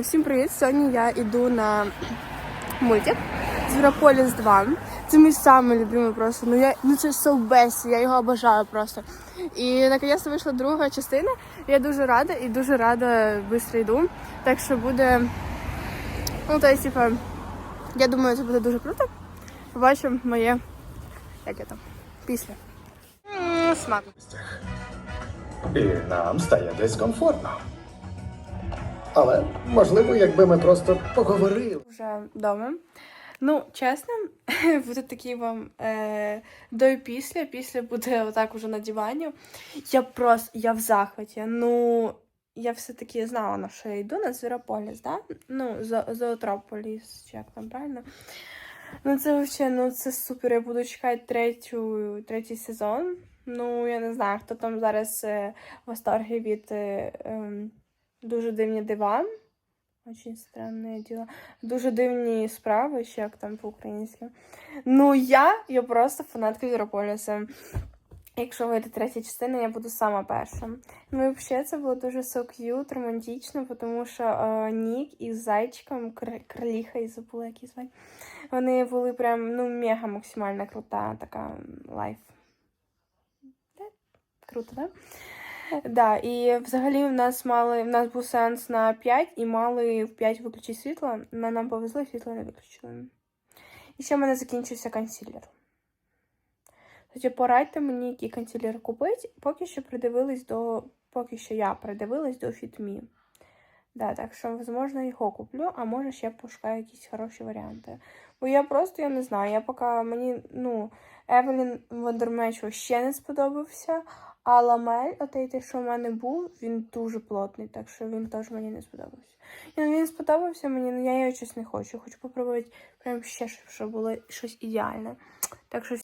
Всім привіт! Сьогодні я йду на мультик Звірополіс 2. Це мій самий любимий просто. Ну я ну це so best, я його обожаю просто. І наконець вийшла друга частина. Я дуже рада і дуже рада швидко йду. Так що буде. Ну, то есть, типа, я думаю, це буде дуже круто. Побачимо моє. Як я там? Після. М, Смак. І нам стає десь комфортно. Але можливо, якби ми просто поговорили. вже вдома. Ну, чесно, буде такий вам е, до і після. Після буде отак уже на дивані. Я просто я в захваті. Ну, я все-таки знала, на що я йду на Звірополіс, да? Ну, Зо- Зоотрополіс, чи як там правильно. Ну, це взагалі, ну це супер. Я буду чекати третю, третій сезон. Ну, я не знаю, хто там зараз е, в восторгі від е, ем, дуже дивні дива. Очень странне діло. Дуже дивні справи, ще як там по-українськи. Ну, я, я просто фанатка Зірополіса. Якщо вийде третя частина, я буду сама перша. Ну і взагалі це було дуже so cute, романтично, тому що е, Нік із зайчиком, кр- кроліха, і забула, як її звати. Вони були прям ну, мега максимально крута така лайф. Да? Круто, так? Да? Да, і взагалі в нас мали в нас був сеанс на 5 і мали в 5 виключити світло. На нам повезло, світло не виключили. І ще в мене закінчився консилер. Тоді порадьте мені, який консилер купити. Поки що придивились до. Поки що я придивилась до FitMe. Да, так що, можливо, його куплю, а може ще пошукаю якісь хороші варіанти. Бо я просто я не знаю. Я поки мені, ну, Евелін Вандермеч ще не сподобався. А ламель, отей, те, що в мене був, він дуже плотний, так що він теж мені не сподобався. І, ну, він сподобався мені, але я його щось не хочу. Хочу попробувати прям ще, щоб було щось ідеальне. Так що